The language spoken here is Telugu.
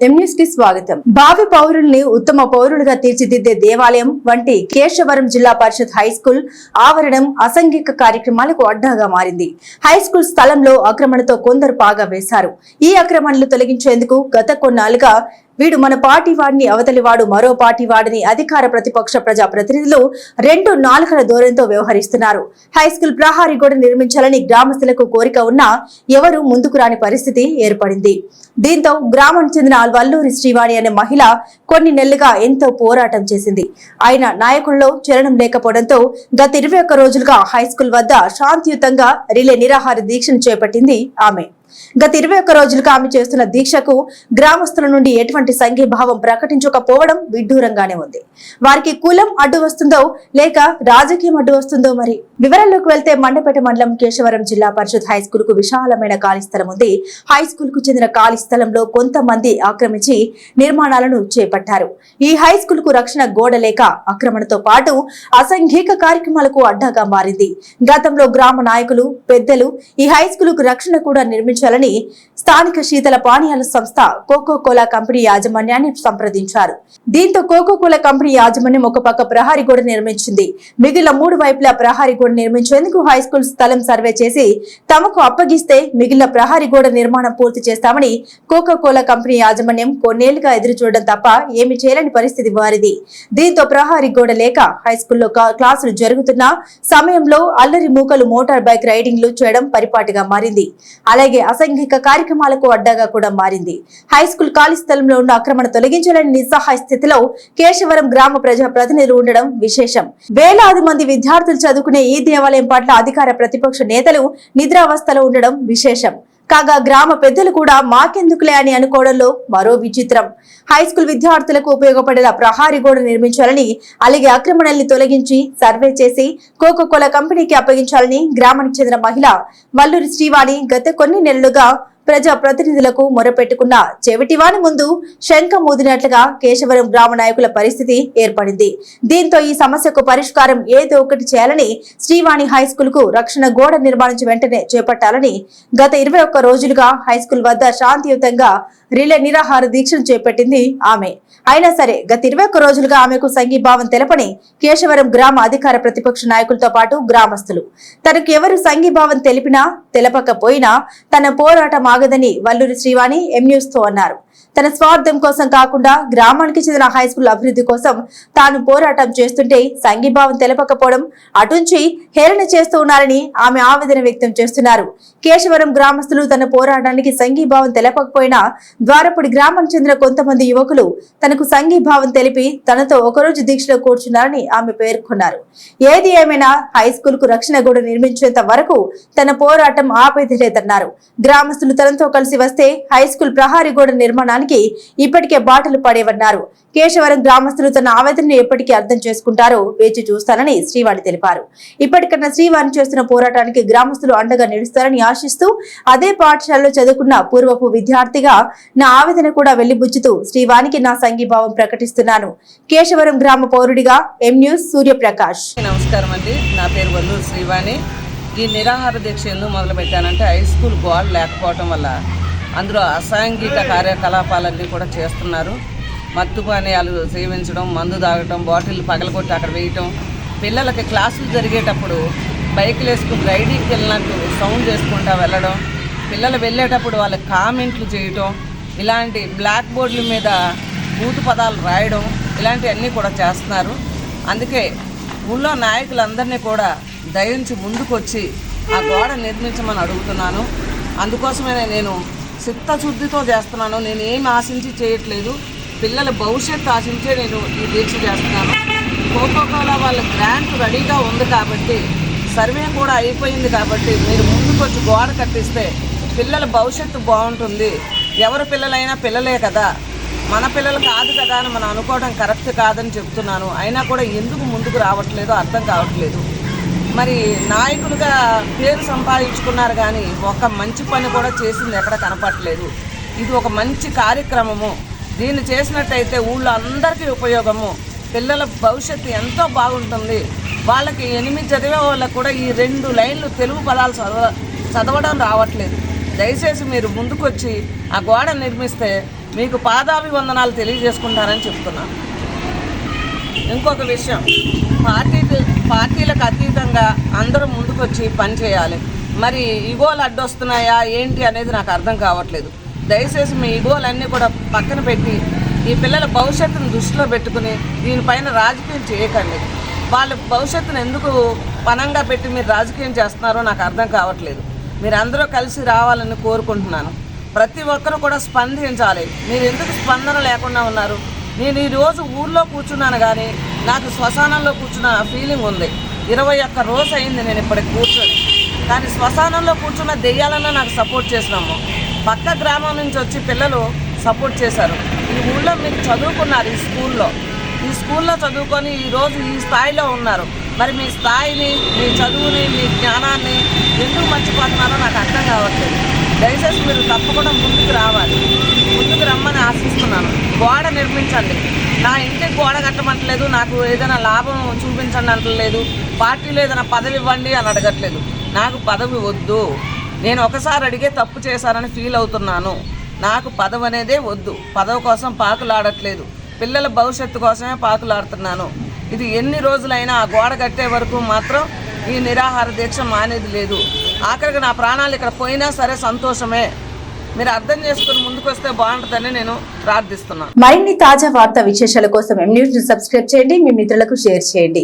ఎంన్యూస్ స్వాగతం. భావి పౌరుల్ని ఉత్తమ పౌరులుగా తీర్చిదిద్దే దేవాలయం వంటి కేశవరం జిల్లా పరిషత్ హై స్కూల్ ఆవరణం అసంఘిక కార్యక్రమాలకు అడ్డాగా మారింది. హై స్కూల్ స్థలంలో ఆక్రమణతో కొందరు పాగా వేశారు. ఈ ఆక్రమణలు తొలగించేందుకు గత కొన్నాళ్ళుగా వీడు మన పార్టీ వాడిని అవతలి వాడు మరో పార్టీ వాడిని అధికార ప్రతిపక్ష ప్రజా ప్రతినిధులు రెండు నాలుకల దూరంతో వ్యవహరిస్తున్నారు. హై స్కూల్ ప్రహారీ గోడ నిర్మించాలని గ్రామస్తులకు కోరిక ఉన్నా ఎవరు ముందుకు రాని పరిస్థితి ఏర్పడింది. దీంతో గ్రామానికి చెందిన వల్లూరి శ్రీవాణి అనే మహిళ కొన్ని నెలలుగా ఎంతో పోరాటం చేసింది. ఆయన నాయకుల్లో చరణం లేకపోవడంతో గత ఇరవై ఒక్క రోజులుగా హై స్కూల్ వద్ద శాంతియుతంగా రిలే నిరాహార దీక్షను చేపట్టింది ఆమె. గత ఇరవై ఒక్క రోజులుగా ఆమె చేస్తున్న దీక్షకు గ్రామస్తుల నుండి ఎటువంటి సంఘీభావం ప్రకటించకపోవడం విడ్డూరంగానే ఉంది. వారికి కులం అడ్డు వస్తుందో లేక రాజకీయం అడ్డు వస్తుందో మరి వివరాల్లోకి వెళ్తే మండపేట మండలం కేశవరం జిల్లా పరిషత్ హై స్కూల్కు విశాలమైన ఖాళీ స్థలం ఉంది. హై స్కూల్కు చెందిన ఖాళీ స్థలంలో కొంతమంది ఆక్రమించి నిర్మాణాలను చేపట్టారు. ఈ హై స్కూల్కు రక్షణ గోడ లేక ఆక్రమణతో పాటు అసంఘిక కార్యక్రమాలకు అడ్డాగా మారింది. గతంలో గ్రామ నాయకులు పెద్దలు ఈ హై స్కూల్కు రక్షణ కూడా అందించాలని స్థానిక శీతల పానీయాల సంస్థ కోకో కోలా కంపెనీ యాజమాన్యాన్ని సంప్రదించారు. దీంతో కోకో కోలా కంపెనీ యాజమాన్యం ఒక పక్క ప్రహారీ గోడ నిర్మించింది. మిగిలిన మూడు వైపులా ప్రహారీ గోడ నిర్మించేందుకు హై స్కూల్ స్థలం సర్వే చేసి తమకు అప్పగిస్తే మిగిలిన ప్రహారీ గోడ నిర్మాణం పూర్తి చేస్తామని కోకో కోలా కంపెనీ యాజమాన్యం కొన్నేళ్ళుగా ఎదురు చూడడం తప్ప ఏమి చేయలేని పరిస్థితి వారిది. దీంతో ప్రహారీ గోడ లేక హై స్కూల్లో క్లాసులు జరుగుతున్న సమయంలో అల్లరి మూకలు మోటార్ బైక్ రైడింగ్లు చేయడం పరిపాటిగా మారింది. అలాగే అసంఘిక కార్యక్రమాలకు అడ్డాగా కూడా మారింది. హై స్కూల్ ఖాళీ స్థలంలో ఉన్న ఆక్రమణ తొలగించాలని నిస్సహాయ స్థితిలో కేశవరం గ్రామ ప్రజా ప్రతినిధులు ఉండడం విశేషం. వేలాది మంది విద్యార్థులు చదువుకునే ఈ దేవాలయం పట్ల అధికార ప్రతిపక్ష నేతలు నిద్రావస్థలో ఉండడం విశేషం. కాగా గ్రామ పెద్దలు కూడా మాకెందుకులే అని అనుకోవడంలో మరో విచిత్రం. హై స్కూల్ విద్యార్థులకు ఉపయోగపడేలా ప్రహారీ గోడ నిర్మించాలని అలాగే ఆక్రమణల్ని తొలగించి సర్వే చేసి కోకో కోలా కంపెనీకి అప్పగించాలని గ్రామానికి చెందిన మహిళ వల్లూరి శ్రీవాణి గత కొన్ని నెలలుగా ప్రజా ప్రతినిధులకు మొరపెట్టుకున్న చెవిటివాని ముందు శంఖ మోదినట్లుగా కేశవరం గ్రామ నాయకుల పరిస్థితి ఏర్పడింది. దీంతో ఈ సమస్యకు పరిష్కారం ఏదో ఒకటి చేయాలని శ్రీవాణి హై స్కూల్కు రక్షణ గోడ నిర్మాణించి వెంటనే చేపట్టాలని గత ఇరవై ఒక్క రోజులుగా హై స్కూల్ వద్ద శాంతియుతంగా రిలే నిరాహార దీక్షను చేపట్టింది ఆమె. అయినా సరే గత ఇరవై ఒక్క రోజులుగా ఆమెకు సంఘీభావం తెలపని కేశవరం గ్రామ అధికార ప్రతిపక్ష నాయకులతో పాటు గ్రామస్తులు. తనకు ఎవరు సంఘీభావం తెలిపినా తెలపకపోయినా తన పోరాటం ఆగదని వల్లూరి శ్రీవాణి ఎంన్యూస్తో అన్నారు. తన స్వార్థం కోసం కాకుండా గ్రామానికి చెందిన హై స్కూల్ అభివృద్ధి కోసం తాను పోరాటం చేస్తుంటే సంఘీభావం తెలపకపోవడం అటుంచి హేళన చేస్తూ ఉన్నారని ఆమె ఆవేదన వ్యక్తం చేస్తున్నారు. కేశవరం గ్రామస్తులు తన పోరాటానికి సంఘీభావం తెలపకపోయినా ద్వారపుడి గ్రామానికి చెందిన కొంతమంది యువకులు తనకు సంఘీభావం తెలిపి తనతో ఒకరోజు దీక్షలో కూర్చున్నారని ఆమె పేర్కొన్నారు. ఏది ఏమైనా హై స్కూల్కు రక్షణ గోడ నిర్మించేంత వరకు తన పోరాటం ఆపేది లేదన్నారు. గ్రామస్తులు తనతో కలిసి వస్తే హై స్కూల్ ప్రహారీ గోడ నిర్మాణానికి ఇప్పటికే బాటలు పడేవన్నారు. కేశవరం గ్రామస్తులు తన ఆవేదనను ఎప్పటికీ అర్థం చేసుకుంటారో వేచి చూస్తానని శ్రీవాణి తెలిపారు. ఇప్పటికన్నా శ్రీవాణి చేస్తున్న పోరాటానికి గ్రామస్తులు అండగా నిలుస్తారని ఆశిస్తూ అదే పాఠశాలలో చదువుకున్న పూర్వపు విద్యార్థిగా నా ఆవేదన కూడా వెళ్ళిబుచ్చుతూ శ్రీవాణికి నా సంఘీభావం ప్రకటిస్తున్నాను. కేశవరం గ్రామ పౌరుడిగా ఎం న్యూస్ సూర్యప్రకాష్. నమస్కారం అండి నా పేరు వల్లూరు శ్రీవాణి. ఈ నిరాహార దీక్ష ఎందుకు మొదలు పెట్టానంటే హై స్కూల్ గోడ లేకపోవటం వల్ల అందులో అసాంఘిక కార్యకలాపాలన్నీ కూడా చేస్తున్నారు. మత్తు పానీయాలు సేవించడం మందు తాగటం బాటిల్ పగలగొట్టి అక్కడ వేయటం పిల్లలకి క్లాసులు జరిగేటప్పుడు బైకులు వేసుకుని రైడింగ్కి వెళ్ళినట్టు సౌండ్ చేసుకుంటా వెళ్ళడం పిల్లలు వెళ్ళేటప్పుడు వాళ్ళకి కామెంట్లు చేయటం ఇలాంటి బ్లాక్ బోర్డుల మీద బూతు పదాలు రాయడం ఇలాంటివన్నీ కూడా చేస్తున్నారు. అందుకే ఊళ్ళో నాయకులందరినీ కూడా దయించి ముందుకొచ్చి ఆ గోడ నిర్మించమని అడుగుతున్నాను. అందుకోసమే నేను చిత్తశుద్ధితో చేస్తున్నాను. నేను ఏం ఆశించి చేయట్లేదు. పిల్లల భవిష్యత్తు ఆశించే నేను ఈ దీక్ష చేస్తున్నాను. కోకోకోలా వాళ్ళ గ్రాంట్ రెడీగా ఉంది కాబట్టి సర్వే కూడా అయిపోయింది కాబట్టి మీరు ముందుకొచ్చి గోడ కట్టిస్తే పిల్లల భవిష్యత్తు బాగుంటుంది. ఎవరు పిల్లలైనా పిల్లలే కదా. మన పిల్లలు కాదు కదా అని మనం అనుకోవడం కరెక్ట్ కాదని చెప్తున్నాను. అయినా కూడా ఎందుకు ముందుకు రావట్లేదో అర్థం కావట్లేదు. మరి నాయకులుగా పేరు సంపాదించుకున్నారు కానీ ఒక మంచి పని కూడా చేసింది ఎక్కడ కనపట్లేదు ఇది ఒక మంచి కార్యక్రమము. దీన్ని చేసినట్టయితే ఊళ్ళో అందరికీ ఉపయోగము. పిల్లల భవిష్యత్తు ఎంతో బాగుంటుంది. వాళ్ళకి ఎనిమిది చదివే వాళ్ళకు కూడా ఈ రెండు లైన్లు తెలుగు పదాలు చదవ చదవడం రావట్లేదు. దయచేసి మీరు ముందుకొచ్చి ఆ గోడ నిర్మిస్తే మీకు పాదాభివందనాలు తెలియజేసుకుంటారని చెప్తున్నాను ఇంకొక విషయం. పార్టీ పార్టీలకు అతీతంగా అందరూ ముందుకొచ్చి పని చేయాలి. మరి ఇగోలు అడ్డొస్తున్నాయా ఏంటి అనేది నాకు అర్థం కావట్లేదు. దయచేసి మీ ఇగోలన్నీ కూడా పక్కన పెట్టి ఈ పిల్లల భవిష్యత్తును దృష్టిలో పెట్టుకుని దీనిపైన రాజకీయం చేయకండి. వాళ్ళ భవిష్యత్తును ఎందుకు పనంగా పెట్టి మీరు రాజకీయం చేస్తున్నారో నాకు అర్థం కావట్లేదు. మీరు అందరూ కలిసి రావాలని కోరుకుంటున్నాను. ప్రతి ఒక్కరు కూడా స్పందించాలి. మీరు ఎందుకు స్పందన లేకుండా ఉన్నారు? నేను ఈరోజు ఊర్లో కూర్చున్నాను కానీ నాకు శ్మశానంలో కూర్చున్న ఫీలింగ్ ఉంది. ఇరవై ఒక్క రోజు అయింది నేను ఇప్పటికి కూర్చొని. కానీ శ్మశానంలో కూర్చున్న దెయ్యాలన్నా నాకు సపోర్ట్ చేసినాము. పక్క గ్రామం నుంచి వచ్చి పిల్లలు సపోర్ట్ చేశారు. ఈ ఊళ్ళో మీరు చదువుకున్నారు ఈ స్కూల్లో. ఈ స్కూల్లో చదువుకొని ఈరోజు ఈ స్థాయిలో ఉన్నారు. మరి మీ స్థాయిని మీ చదువుని మీ జ్ఞానాన్ని ఎందుకు మర్చిపోతున్నారో నాకు అర్థం కావట్లేదు. దయచేసి మీరు తప్పకుండా ముందుకు రావాలి. ముందుకు రమ్మని ఆశిస్తున్నాను. గోడ నిర్మించండి. నా ఇంటికి గోడ కట్టమంటలేదు. నాకు ఏదైనా లాభం చూపించండి అంటలేదు. పార్టీలో ఏదైనా పదవి ఇవ్వండి అని అడగట్లేదు. నాకు పదవి వద్దు. నేను ఒకసారి అడిగే తప్పు చేశానని ఫీల్ అవుతున్నాను. నాకు పదవి అనేదే వద్దు. పదవి కోసం పాకులాడట్లేదు. పిల్లల భవిష్యత్తు కోసమే పాకులాడుతున్నాను. ఇది ఎన్ని రోజులైనా ఆ గోడ కట్టే వరకు మాత్రం ఈ నిరాహార దీక్ష మానేది లేదు. ఆఖరికి నా ప్రాణాలు ఇక్కడ పోయినా సరే సంతోషమే. మీరు అర్థం చేసుకుని ముందుకు వస్తే బాగుంటుందని నేను ప్రార్థిస్తున్నాను. మరిన్ని తాజా వార్తా విశేషాల కోసం ఎం న్యూస్ సబ్స్క్రైబ్ చేయండి. మీ మిత్రులకు షేర్ చేయండి.